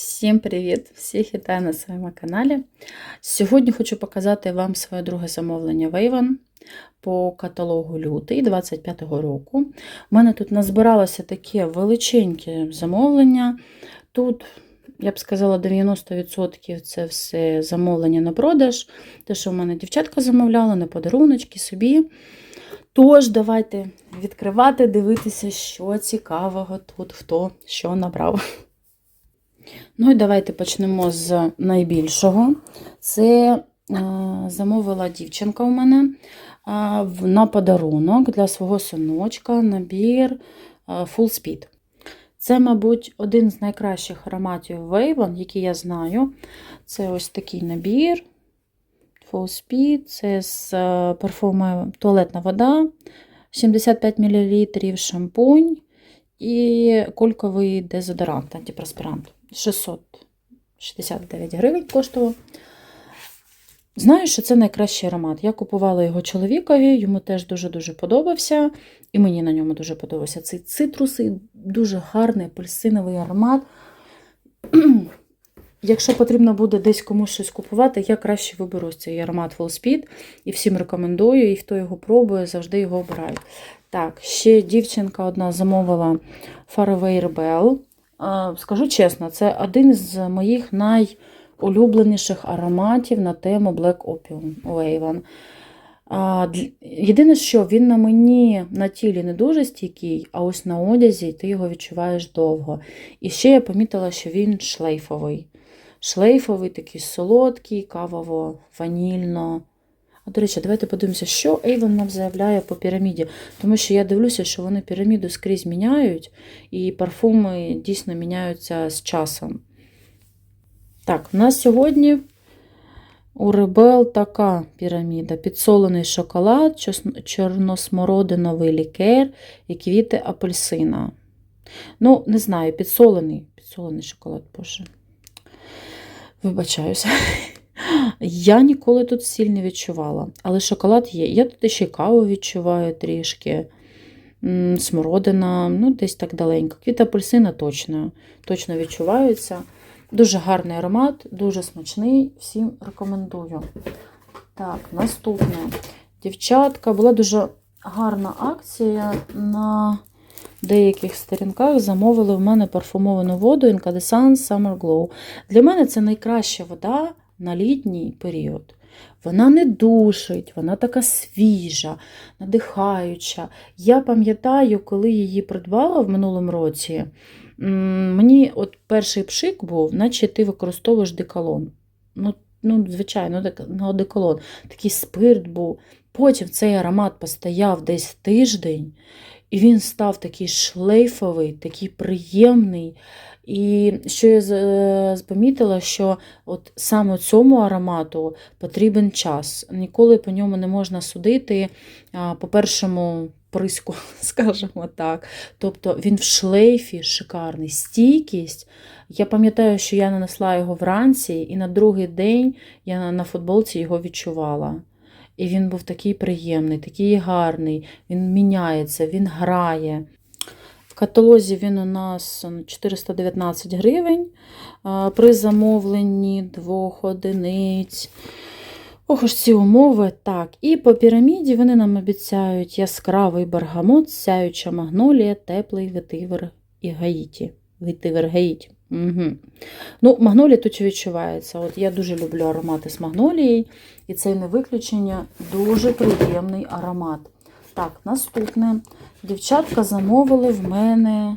Всім привіт! Всіх вітаю на своєму каналі. Сьогодні хочу показати вам своє друге замовлення Wavon по каталогу лютий 25-го року. У мене тут назбиралося таке величеньке замовлення. Тут, я б сказала, 90% це все замовлення на продаж. Те, що в мене дівчатка замовляла, на подаруночки собі. Тож, давайте відкривати, дивитися, що цікавого тут, хто що набрав. Ну і давайте почнемо з найбільшого. Це е, замовила дівчинка у мене е, на подарунок для свого синочка набір е, Full Speed. Це, мабуть, один з найкращих ароматів Wavon, який я знаю. Це ось такий набір. Full Speed, це з парфумою туалетна вода, 75 мл шампунь і кульковий дезодорант, антиперспірант. 669 гривень коштував. Знаю, що це найкращий аромат. Я купувала його чоловікові, йому теж дуже-дуже подобався, і мені на ньому дуже подобався цей цитрус, і дуже гарний апельсиновий аромат. Якщо потрібно буде десь комусь щось купувати, я краще виберу цей аромат Full Speed і всім рекомендую, і хто його пробує, завжди його обираю. Так, ще дівчинка одна замовила Faraway Rebel. Скажу чесно, це один з моїх найулюбленіших ароматів на тему Black Opium Wavon. Єдине, що він на мені на тілі не дуже стійкий, а ось на одязі ти його відчуваєш довго. І ще я помітила, що він шлейфовий. Шлейфовий, такий солодкий, кавово-ванільно. А до речі, давайте подивимося, що Avon нам заявляє по піраміді. Тому що я дивлюся, що вони піраміду скрізь міняють, і парфуми дійсно міняються з часом. Так, у нас сьогодні у Ребел така піраміда: підсолений шоколад, чорносмородиновий лікер і квіти апельсина. Ну, не знаю, підсолений, підсолений шоколад, боже. Вибачаюся. Я ніколи тут сіль не відчувала, але шоколад є. Я тут ще каву відчуваю трішки. Смородина, ну, десь так даленько. Квіт апельсина точно, точно відчуваються. Дуже гарний аромат, дуже смачний. Всім рекомендую. Так, наступне. Дівчатка, була дуже гарна акція на деяких сторінках. Замовили в мене парфумовану воду Incandescent Summer Glow. Для мене це найкраща вода на літній період. Вона не душить, вона така свіжа, надихаюча. Я пам'ятаю, коли її придбала в минулому році, мені от перший пшик був, наче ти використовуєш деколон. Ну, ну звичайно, ну, деколон. Такий спирт був. Потім цей аромат постояв десь тиждень, і він став такий шлейфовий, такий приємний. І що я е, помітила, що от саме цьому аромату потрібен час. Ніколи по ньому не можна судити по першому приску, скажімо так. Тобто він в шлейфі шикарний, стійкість. Я пам'ятаю, що я нанесла його вранці, і на другий день я на футболці його відчувала. І він був такий приємний, такий гарний, він міняється, він грає. В каталозі він у нас 419 гривень при замовленні двох одиниць. Ох, ж ці умови. Так, і по піраміді вони нам обіцяють яскравий бергамот, сяюча магнолія, теплий ветивер і гаїті. Гаїті. Угу. Ну, магнолія тут відчувається. От я дуже люблю аромати з магнолією, і це не виключення. Дуже приємний аромат. Так, наступне. Дівчатка замовили в мене.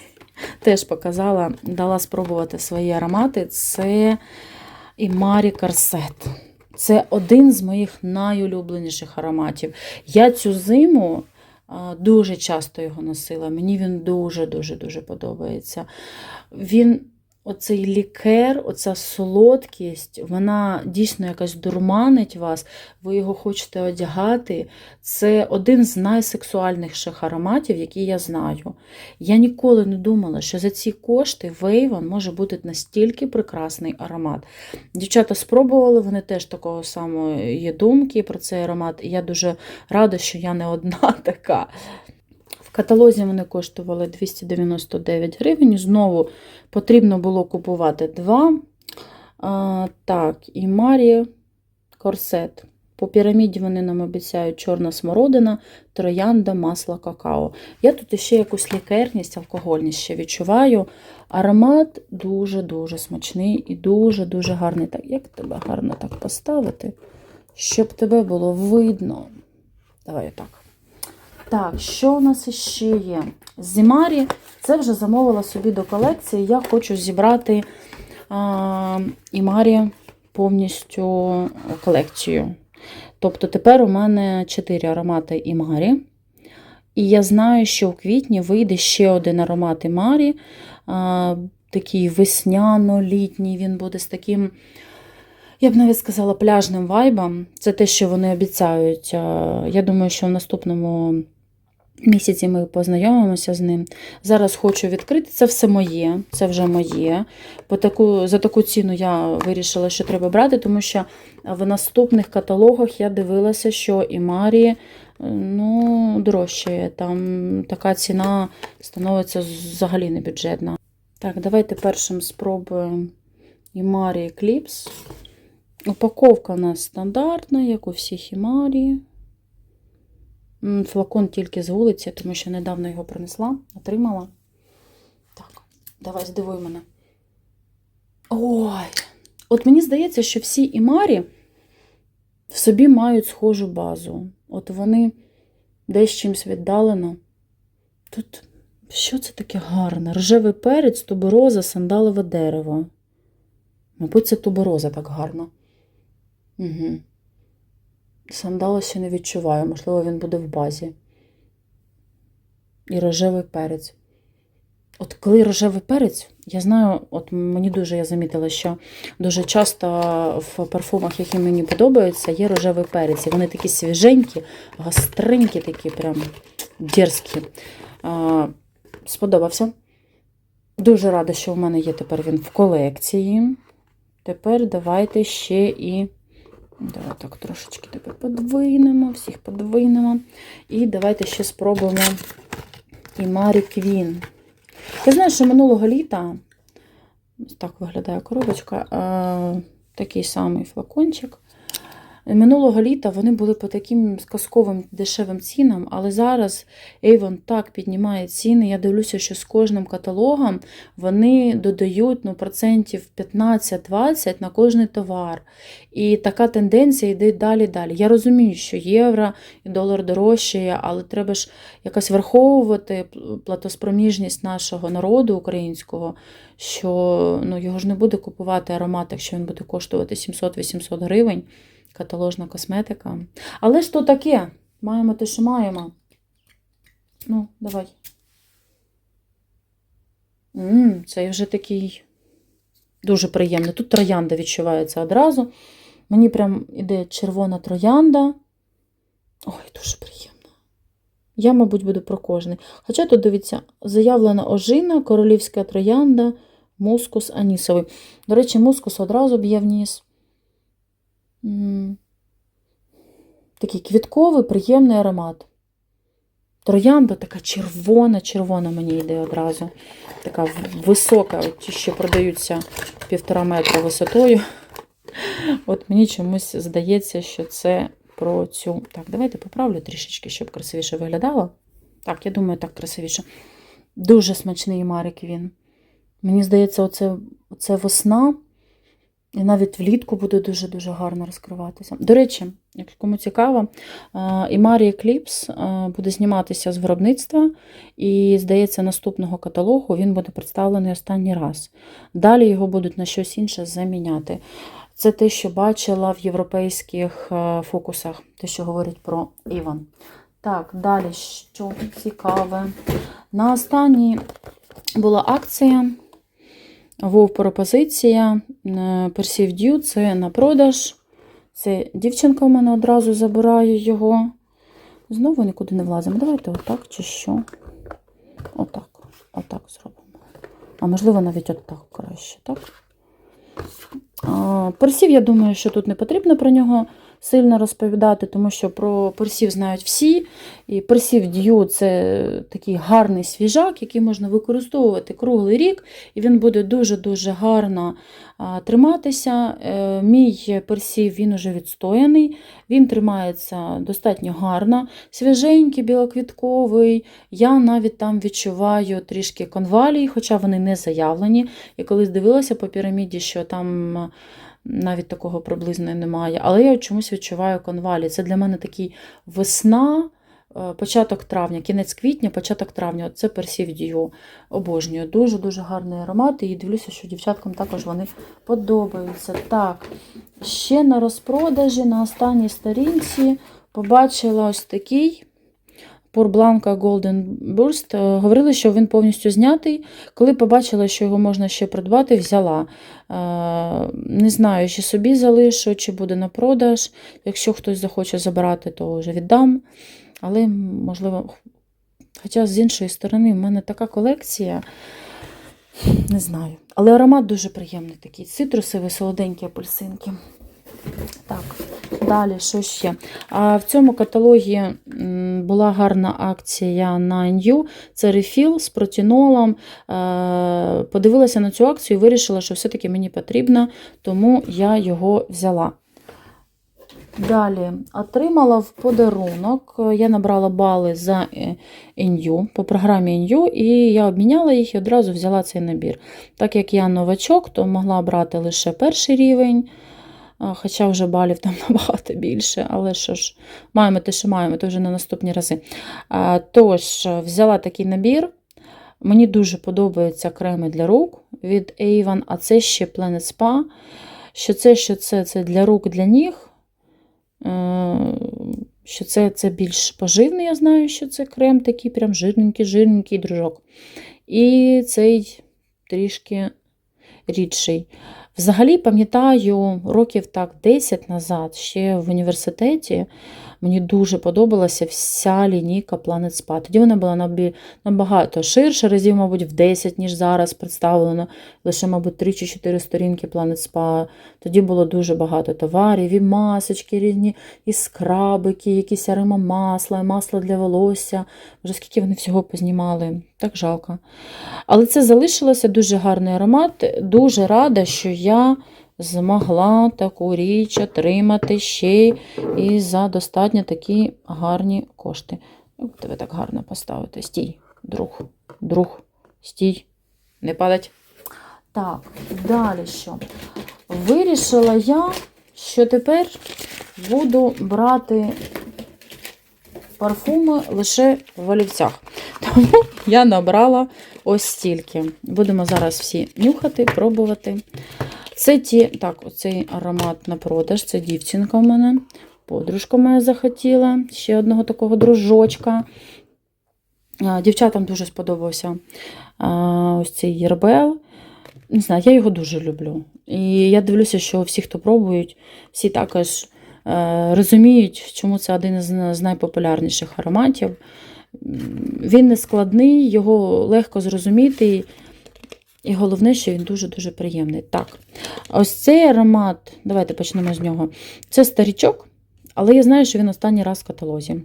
Теж показала, дала спробувати свої аромати. Це Імарі Карсет. Це один з моїх найулюбленіших ароматів. Я цю зиму дуже часто його носила. Мені він дуже-дуже дуже подобається. Він, оцей лікер, оця солодкість, вона дійсно якась дурманить вас, ви його хочете одягати. Це один з найсексуальніших ароматів, які я знаю. Я ніколи не думала, що за ці кошти Вейвон може бути настільки прекрасний аромат. Дівчата спробували, вони теж такого самого є думки про цей аромат, і я дуже рада, що я не одна така. Каталозі вони коштували 299 гривень. Знову потрібно було купувати два. А, так, і Марі корсет. По піраміді вони нам обіцяють чорна смородина, троянда, масло, какао. Я тут ще якусь лікерність, алкогольність ще відчуваю. Аромат дуже-дуже смачний і дуже-дуже гарний. Так, як тебе гарно так поставити, щоб тебе було видно. Давай так. Так, що у нас ще є? Зімарі. Це вже замовила собі до колекції. Я хочу зібрати а, Імарі повністю колекцію. Тобто тепер у мене 4 аромати Імарі. І я знаю, що в квітні вийде ще один аромат Імарі. Такий весняно-літній. Він буде з таким, я б навіть сказала, пляжним вайбом. Це те, що вони обіцяють. Я думаю, що в наступному місяці ми познайомимося з ним. Зараз хочу відкрити. Це все моє, це вже моє. По таку, за таку ціну я вирішила, що треба брати, тому що в наступних каталогах я дивилася, що і Марі ну, дорожчає. Там така ціна становиться взагалі не бюджетна. Так, давайте першим спробуємо Імарі Eclipse. Упаковка у нас стандартна, як у всіх. М, Флакон тільки з вулиці, тому що недавно його принесла, отримала. Так, давай здивуй мене. Ой! От мені здається, що всі Імарі в собі мають схожу базу. От вони десь чимось віддалено. Тут що це таке гарне? Рожевий перець, тубероза, сандалове дерево. Мабуть, це тубероза так гарно. Угу. Сандала не відчуваю, можливо, він буде в базі. І рожевий перець. От коли рожевий перець, я знаю, от мені дуже я замітила, що дуже часто в парфумах, які мені подобаються, є рожевий перець. І вони такі свіженькі, гостренькі, такі прям дерзкі. А, сподобався. Дуже рада, що в мене є тепер він в колекції. Тепер давайте ще і. Давай так трошечки тебе подвинемо, всіх подвинемо. І давайте ще спробуємо і Марі Квін. Я знаю, що минулого літа, так виглядає коробочка, а, такий самий флакончик. Минулого літа вони були по таким сказковим дешевим цінам, але зараз Avon так піднімає ціни. Я дивлюся, що з кожним каталогом вони додають ну, процентів 15-20 на кожний товар. І така тенденція йде далі далі. Я розумію, що євро і долар дорожчає, але треба ж якось враховувати платоспроможність нашого народу українського, що ну, його ж не буде купувати аромат, якщо він буде коштувати 700-800 гривень каталожна косметика. Але ж то таке? Маємо те, що маємо. Ну, давай. Ммм, цей вже такий дуже приємний. Тут троянда відчувається одразу. Мені прям іде червона троянда. Ой, дуже приємно. Я, мабуть, буду про кожний. Хоча тут, дивіться, заявлена ожина, королівська троянда, мускус анісовий. До речі, мускус одразу б'є в ніс. Такий квітковий, приємний аромат. Троянда така червона, червона мені йде одразу. Така висока, ті, що продаються півтора метра висотою. От мені чомусь здається, що це про цю. Так, давайте поправлю трішечки, щоб красивіше виглядало. Так, я думаю, так красивіше. Дуже смачний марик він. Мені здається, оце, оце весна. І навіть влітку буде дуже-дуже гарно розкриватися. До речі, якщо кому цікаво, Імарі Eclipse буде зніматися з виробництва, і, здається, наступного каталогу він буде представлений останній раз. Далі його будуть на щось інше заміняти. Це те, що бачила в європейських фокусах, те, що говорять про Іван. Так, далі, що цікаве. На останній була акція. Вов пропозиція. Perceive Due, це на продаж. Це дівчинка у мене одразу забирає його. Знову нікуди не влазимо. Давайте отак чи що. Отак. Отак зробимо. А можливо, навіть отак краще, так? Персів, я думаю, що тут не потрібно про нього сильно розповідати, тому що про персів знають всі. І персів д'ю це такий гарний свіжак, який можна використовувати круглий рік, і він буде дуже-дуже гарно триматися. Е, Мій персів він уже відстояний, він тримається достатньо гарно, свіженький, білоквітковий. Я навіть там відчуваю трішки конвалій, хоча вони не заявлені. Я колись дивилася по піраміді, що там навіть такого приблизно немає. Але я чомусь відчуваю конвалі. Це для мене такий весна. е, Початок травня, кінець квітня, початок травня. Це персів дію. Обожнюю. Дуже-дуже гарний аромат. І дивлюся, що дівчаткам також вони подобаються. Так, ще на розпродажі на останній сторінці побачила ось такий Blanca Golden Burst. Е, Говорили, що він повністю знятий. Коли побачила, що його можна ще придбати, взяла. Е, Не знаю, чи собі залишу, чи буде на продаж. Якщо хтось захоче забирати, то вже віддам. Але, можливо, хоча з іншої сторони, в мене така колекція. Не знаю. Але аромат дуже приємний такий. Цитрусовий, солоденькі апельсинки. Так, далі, що ще? А в цьому каталогі була гарна акція на New. Це рефіл з протінолом. Подивилася на цю акцію і вирішила, що все-таки мені потрібно, тому я його взяла. Далі отримала в подарунок. Я набрала бали за е, по програмі NU, і я обміняла їх і одразу взяла цей набір. Так як я новачок, то могла брати лише перший рівень. Хоча вже балів там набагато більше, але що ж, маємо те, що маємо, то вже на наступні рази. Тож, взяла такий набір. Мені дуже подобаються креми для рук від Avon, а це ще Planet Spa. Що це, що це, це для рук, для ніг. Е, Що це, це більш поживний, я знаю, що це крем такий, прям жирненький, жирненький дружок. І цей трішки рідший. Взагалі, пам'ятаю, років так 10 назад, ще в університеті, мені дуже подобалася вся лінійка Planet Spa. Тоді вона була набагато ширша, разів, мабуть, в 10, ніж зараз представлено. Лише, мабуть, 3 чи 4 сторінки Planet Spa. Тоді було дуже багато товарів, і масочки різні, і скрабики, якісь аромамасла, і масло для волосся. Вже скільки вони всього познімали. Так жалко. Але це залишилося дуже гарний аромат. Дуже рада, що я змогла таку річ отримати ще і за достатньо такі гарні кошти. Тебе так гарно поставити. Стій, друг, друг, стій, не падать. Так, далі що? Вирішила я, що тепер буду брати парфуми лише в олівцях. Тому я набрала ось стільки. Будемо зараз всі нюхати, пробувати. Це ті, так, оцей аромат на продаж, це дівчинка в мене. Подружка моя захотіла ще одного такого дружочка. Дівчатам дуже сподобався ось цей Єрбел. Не знаю, я його дуже люблю. І я дивлюся, що всі, хто пробують, всі також е, розуміють, чому це один з найпопулярніших ароматів. Він не складний, його легко зрозуміти. І головне, що він дуже-дуже приємний. Так, ось цей аромат, давайте почнемо з нього. Це старічок, але я знаю, що він останній раз в каталозі.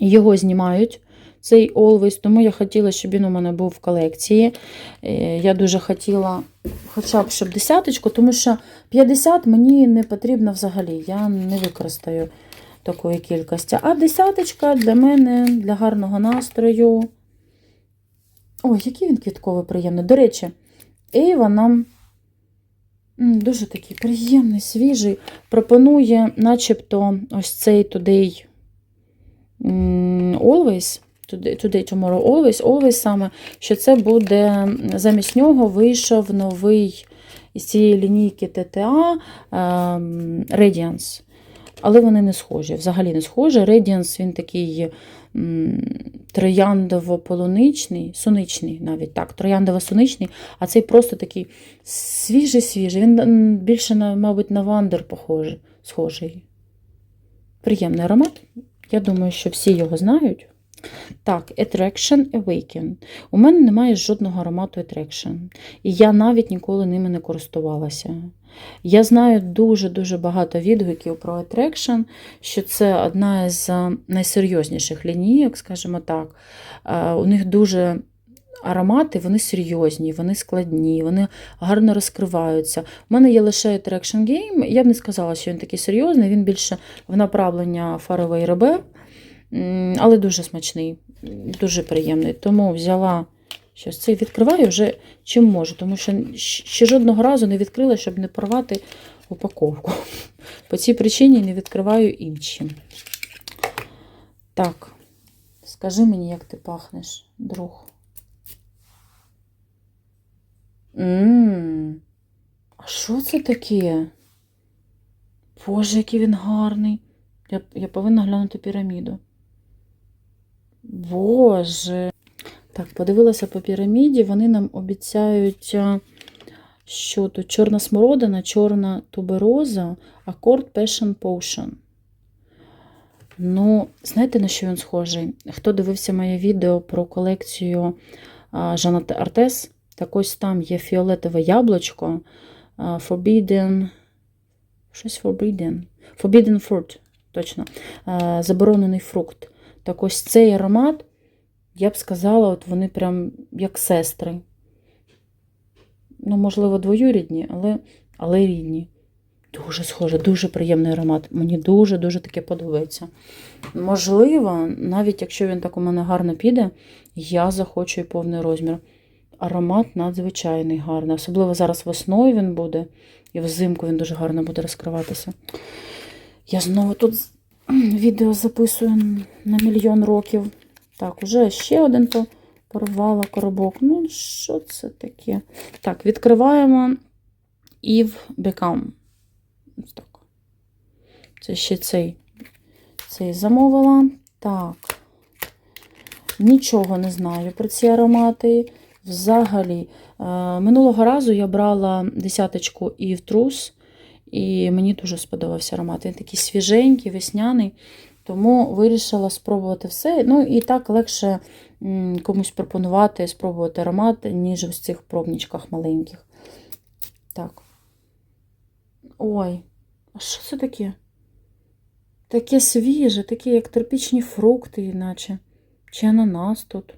Його знімають, цей Always, тому я хотіла, щоб він у мене був в колекції. Е, Я дуже хотіла хоча б щоб десяточку, тому що 50 мені не потрібно взагалі. Я не використаю такої кількості. А десяточка для мене, для гарного настрою. Ой, який він квітковий приємний. До речі, Ейва нам дуже такий приємний, свіжий. Пропонує, начебто, ось цей Today Always. Today, Tomorrow Always, Always саме, що це буде замість нього вийшов новий із цієї лінійки TTA ем, Radiance. Але вони не схожі, взагалі не схожі. Radiance він такий трояндово-полуничний, суничний навіть так, трояндово-суничний, а цей просто такий свіжий-свіжий. Він більше, мабуть, на вандер похожий, схожий. Приємний аромат. Я думаю, що всі його знають. Так, Attraction Awaken. У мене немає жодного аромату Attraction. І я навіть ніколи ними не користувалася. Я знаю дуже-дуже багато відгуків про Attraction, що це одна з е, найсерйозніших лінійок, скажімо так. Е, У них дуже аромати, вони серйозні, вони складні, вони гарно розкриваються. У мене є лише Attraction Game. Я б не сказала, що він такий серйозний, він більше в направлення Faraway Rebel, М, але дуже смачний, дуже приємний. Тому взяла щось цей відкриваю вже чим можу, тому що ще жодного разу не відкрила, щоб не порвати упаковку. По цій причині не відкриваю інші. Так, скажи мені, як ти пахнеш, друг. Ммм, а що це таке? Боже, який він гарний. Я, я повинна глянути піраміду. Боже. Так, подивилася по піраміді, вони нам обіцяють, що тут чорна смородина, чорна тубероза, акорд Passion Potion. Ну, знаєте, на що він схожий? Хто дивився моє відео про колекцію Жанна Артес, так ось там є фіолетове яблучко, Forbidden. Щось Forbidden. Forbidden Fruit, точно. Заборонений фрукт. Так ось цей аромат. Я б сказала, от вони прям як сестри. Ну, можливо, двоюрідні, але, але рідні. Дуже схоже, дуже приємний аромат. Мені дуже-дуже таке подобається. Можливо, навіть якщо він так у мене гарно піде, я захочу і повний розмір. Аромат надзвичайний гарний. Особливо зараз весною він буде, і взимку він дуже гарно буде розкриватися. Я знову тут відео записую на мільйон років. Так, уже ще один порвала коробок. Ну, що це таке? Так, відкриваємо Eve Become. Так. Це ще цей, цей замовила. Так. Нічого не знаю про ці аромати. Взагалі, е, минулого разу я брала десяточку Eve Truth, і мені дуже сподобався аромат. Він такий свіженький, весняний. Тому вирішила спробувати все. Ну і так легше комусь пропонувати, спробувати аромат, ніж в цих пробничках маленьких. Так. Ой, а що це таке? Таке свіже, таке, як тропічні фрукти, іначе. Чи ананас тут?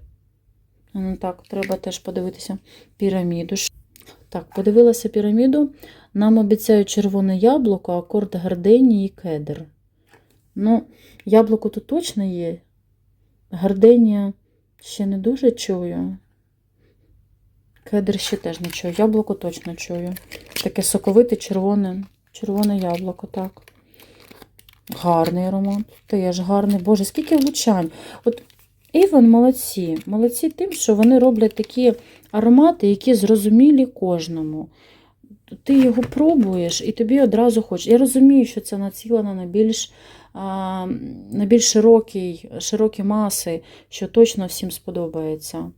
Ну так, треба теж подивитися піраміду. Так, подивилася піраміду. Нам обіцяють червоне яблуко, акорд гарденії і кедр. Ну, яблуко тут точно є. Гарденія ще не дуже чую. Кедр ще теж не чую. Яблуко точно чую. Таке соковите червоне, червоне яблуко, так. Гарний аромат. Теж гарний. Боже, скільки влучань. От Іван молодці. Молодці тим, що вони роблять такі аромати, які зрозумілі кожному. Ти його пробуєш і тобі одразу хочеш. Я розумію, що це націлено на більш на більш широкий, широкі маси, що точно всім сподобається.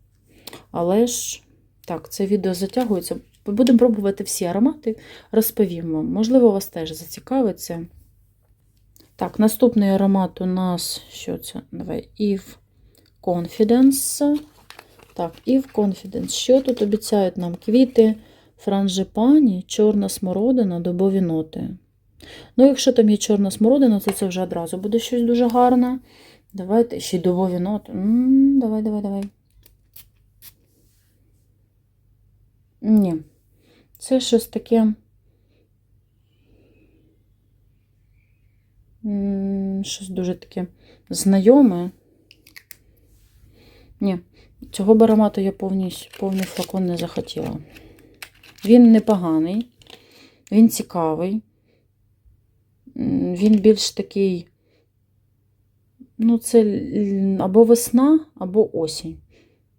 Але ж, так, це відео затягується. Будемо пробувати всі аромати, розповім вам. Можливо, вас теж зацікавиться. Так, наступний аромат у нас, що це? Давай, Eve Confidence. Так, Eve Confidence. Що тут обіцяють нам? Квіти, франжипані, чорна смородина, добові ноти. Ну, якщо там є чорна смородина, то це вже одразу буде щось дуже гарне. Давайте ще й дубові ноти. М -м, давай, давай, давай. Ні. Це щось таке. Щось дуже таке знайоме. Ні, цього б аромату я повністю, повний флакон не захотіла. Він непоганий, він цікавий. Він більш такий, ну, це або весна, або осінь.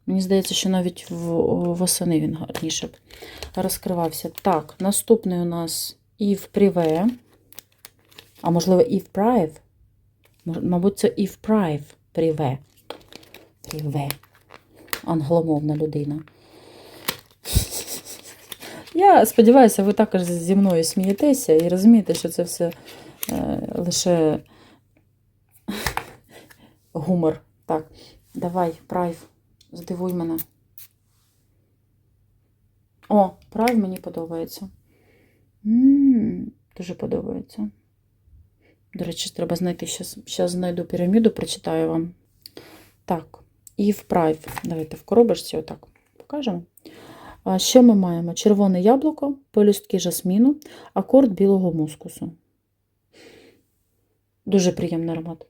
Мені здається, що навіть восени він гарніше б розкривався. Так, наступний у нас Eve Prive. А можливо, Prive. Мабуть, це Prive Prive. Prive. Англомовна людина. Я сподіваюся, ви також зі мною смієтеся і розумієте, що це все лише гумор. Так, давай, прайв, здивуй мене. О, прайв мені подобається. М, Дуже подобається. До речі, треба знайти. Зараз знайду піраміду, прочитаю вам. Так, і в прайв. Давайте в коробочці отак покажемо. Що ми маємо? Червоне яблуко, пелюстки жасміну, акорд білого мускусу. Дуже приємний аромат.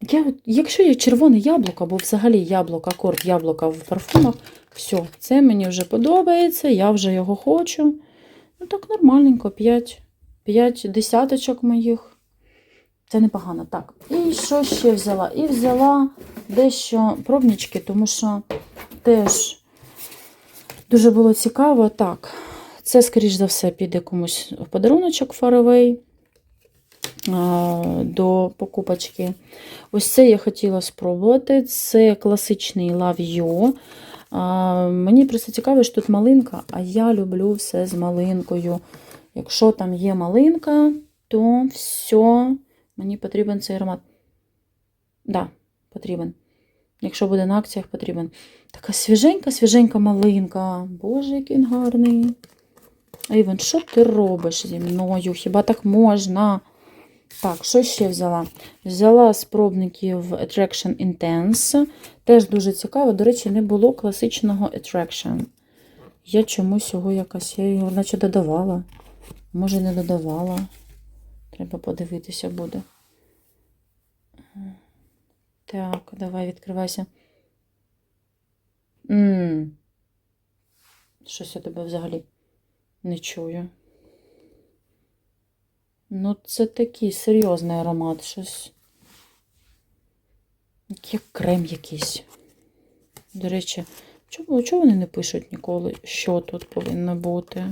Я, якщо є червоне яблуко, або взагалі яблуко, акорд яблука в парфумах, все, це мені вже подобається, я вже його хочу. Ну так нормальненько, 5, 5 десяточок моїх. Це непогано. Так. І що ще взяла? І взяла дещо пробнички, тому що теж дуже було цікаво. Так, це, скоріш за все, піде комусь в подаруночок а, до покупочки. Ось це я хотіла спробувати. Це класичний Love You. Мені просто цікаво, що тут малинка, а я люблю все з малинкою. Якщо там є малинка, то все, мені потрібен цей аромат. Да, потрібен. Якщо буде на акціях, потрібен. Така свіженька, свіженька малинка. Боже, який він гарний. Ейвен, що ти робиш зі мною? Хіба так можна? Так, що ще взяла? Взяла з пробників Attraction Intense. Теж дуже цікаво. До речі, не було класичного Attraction. Я чомусь його якось, я його наче додавала. Може, не додавала. Треба подивитися буде. Так, давай відкривайся. Щось я тебе взагалі не чую. Ну, це такий серйозний аромат, щось. Як крем якийсь. До речі, чому, чому вони не пишуть ніколи, що тут повинно бути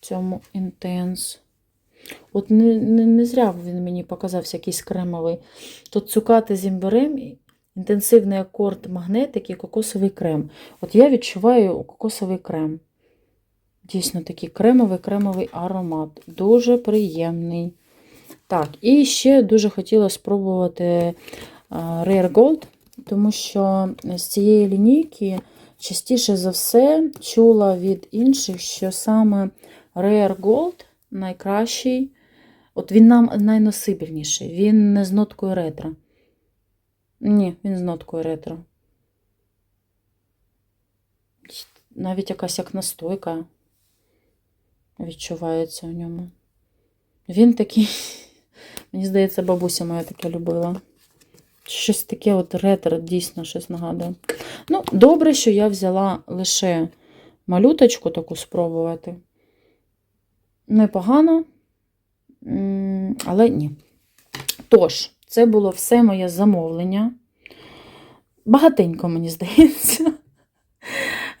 в цьому інтенс? От не, не, не зря він мені показався якийсь кремовий. Тут цукати з імбирем, інтенсивний акорд магнетик і кокосовий крем. От я відчуваю кокосовий крем. Дійсно такий кремовий кремовий аромат. Дуже приємний. Так, і ще дуже хотіла спробувати а, Rare Gold, тому що з цієї лінійки частіше за все чула від інших, що саме Rare Gold найкращий. От він нам найносибельніший. Він не з ноткою ретро. Ні, він з ноткою ретро. Навіть якась як настойка відчувається в ньому. Він такий, мені здається, бабуся моя таке любила. Щось таке от ретро, дійсно щось нагадує. Ну, добре, що я взяла лише малюточку таку спробувати. Непогано, але ні. Тож, це було все моє замовлення. Багатенько, мені здається.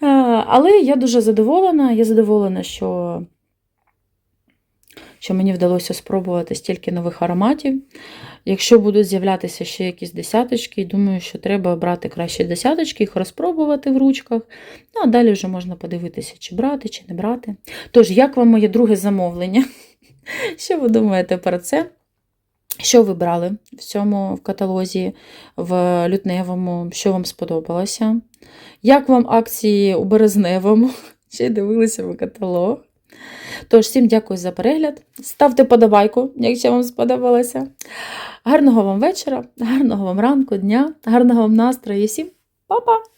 Але я дуже задоволена. Я задоволена, що, що мені вдалося спробувати стільки нових ароматів. Якщо будуть з'являтися ще якісь десяточки, думаю, що треба брати краще десяточки, їх розпробувати в ручках. Ну, а далі вже можна подивитися, чи брати, чи не брати. Тож, як вам моє друге замовлення? Що ви думаєте про це? Що ви брали в цьому в каталозі, в лютневому, що вам сподобалося? Як вам акції у березневому? Чи дивилися ви каталог? Тож, всім дякую за перегляд. Ставте подобайку, якщо вам сподобалося. Гарного вам вечора, гарного вам ранку, дня, гарного вам настрою і всім па-па!